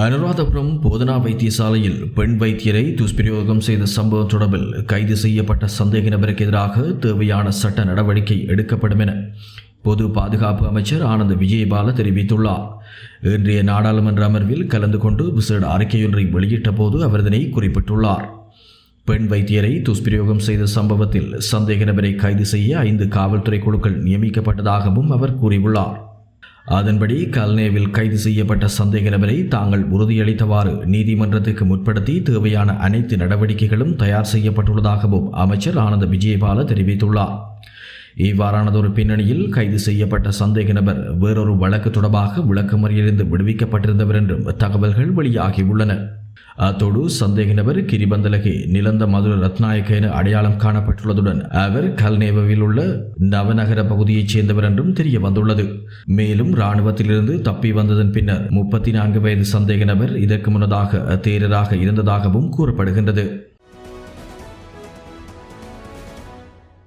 அனுராதபுரம் போதனா வைத்தியசாலையில் பெண் வைத்தியரை துஷ்பிரயோகம் செய்த சம்பவம் தொடர்பில் கைது செய்யப்பட்ட சந்தேக நபருக்கு எதிராக தேவையான சட்ட நடவடிக்கை எடுக்கப்படும் என பொது பாதுகாப்பு அமைச்சர் ஆனந்த் விஜயபால தெரிவித்துள்ளார். இன்றைய நாடாளுமன்ற அமர்வில் கலந்து கொண்டு விசேட அறிக்கையொன்றை வெளியிட்ட போது அவர் இதனை குறிப்பிட்டுள்ளார். பெண் வைத்தியரை துஷ்பிரயோகம் செய்த சம்பவத்தில் சந்தேக நபரை கைது செய்ய ஐந்து காவல்துறை குழுக்கள் நியமிக்கப்பட்டதாகவும் அவர் கூறியுள்ளார். அதன்படி கல்னேவில் கைது செய்யப்பட்ட சந்தேக நபரை தாங்கள் உறுதியளித்தவாறு நீதிமன்றத்துக்கு முற்படுத்தி தேவையான அனைத்து நடவடிக்கைகளும் தயார் செய்யப்பட்டுள்ளதாகவும் அமைச்சர் ஆனந்த விஜயபால தெரிவித்துள்ளார். இவ்வாறானதொரு பின்னணியில் கைது செய்யப்பட்ட சந்தேக நபர் வேறொரு வழக்கு தொடர்பாக விளக்கமறியிலிருந்து விடுவிக்கப்பட்டிருந்தவர் என்றும் தகவல்கள் வெளியாகியுள்ளன. அத்தோடு சந்தேக நபர் கிரிபந்தலகே நிலந்த மதுர ரத்நாயக்க என அடையாளம் காணப்பட்டுள்ளதுடன் அவர் கல்நேவவில் உள்ள நவநகர பகுதியைச் சேர்ந்தவர் என்றும் தெரிய வந்துள்ளது மேலும் இராணுவத்திலிருந்து தப்பி வந்ததன் பின்னர் முப்பத்தி நான்கு வயது சந்தேக நபர் இதற்கு முன்னதாக தேரராக இருந்ததாகவும் கூறப்படுகின்றது.